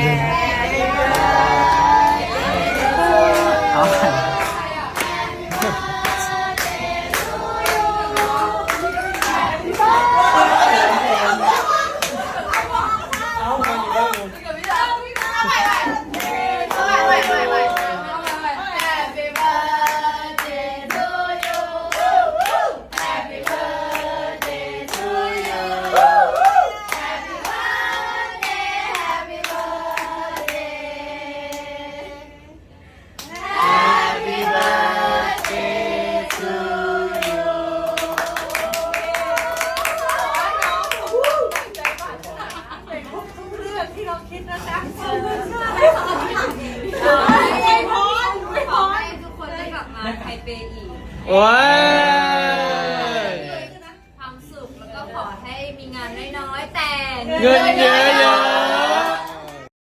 啊 เอาใหม่ขอให้ทุกคนได้กลับมาไทเปอีกโอ้ย ความสุขแล้วก็ขอให้มีงานน้อยๆแต่ เงินเยอะ